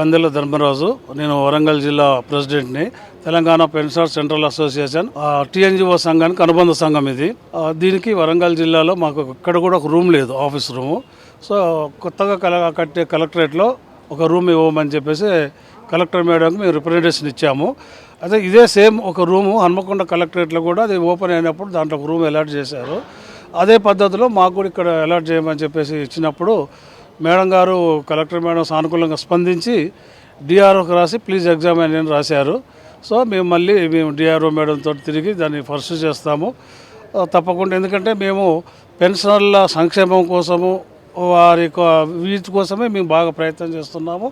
బందెల ధర్మరాజు నేను వరంగల్ జిల్లా ప్రెసిడెంట్ని Telangana pensioner central association TNGO సంఘానికి అనుబంధ సంఘం ఇది. దీనికి వరంగల్ జిల్లాలో మాకు ఇక్కడ కూడా ఒక రూమ్ లేదు ఆఫీస్ రూము. సో కొత్తగా కల కట్టే కలెక్టరేట్లో ఒక రూమ్ ఇవ్వమని చెప్పేసి కలెక్టర్ మేడంకి మేము రిప్రజెంటేషన్ ఇచ్చాము. అదే ఇదే సేమ్ ఒక రూము హన్మకొండ కలెక్టరేట్లో కూడా అది ఓపెన్ అయినప్పుడు దాంట్లో ఒక రూమ్ అలాట్ చేశారు. అదే పద్ధతిలో మాకు కూడా ఇక్కడ అలాట్ చేయమని చెప్పేసి ఇచ్చినప్పుడు మేడం గారు కలెక్టర్ మేడం సానుకూలంగా స్పందించి డిఆర్ఓకి రాసి ప్లీజ్ ఎగ్జామ్ అని రాశారు. సో మేము మళ్ళీ మేము డిఆర్ఓ మేడంతో తిరిగి దాన్ని పర్సూ చేస్తాము. తప్పకుండా ఎందుకంటే మేము పెన్షనర్ల సంక్షేమం కోసము వారి వీటి కోసమే మేము బాగా ప్రయత్నం చేస్తున్నాము.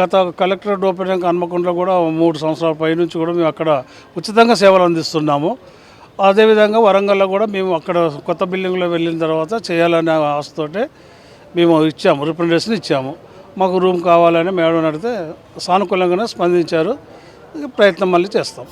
గత కలెక్టరేట్ ఓపెనింగ్ హన్మకొండలో కూడా మూడు సంవత్సరాల పై నుంచి కూడా మేము అక్కడ ఉచితంగా సేవలు అందిస్తున్నాము. అదేవిధంగా వరంగల్లో కూడా మేము అక్కడ కొత్త బిల్డింగ్లో వెళ్ళిన తర్వాత చేయాలనే ఆశతోటే మేము ఇచ్చాము రిప్రజెంటేషన్ ఇచ్చాము. మాకు రూమ్ కావాలని మేడం అడిగితే సానుకూలంగానే స్పందించారు. ప్రయత్నం మళ్ళీ చేస్తాం.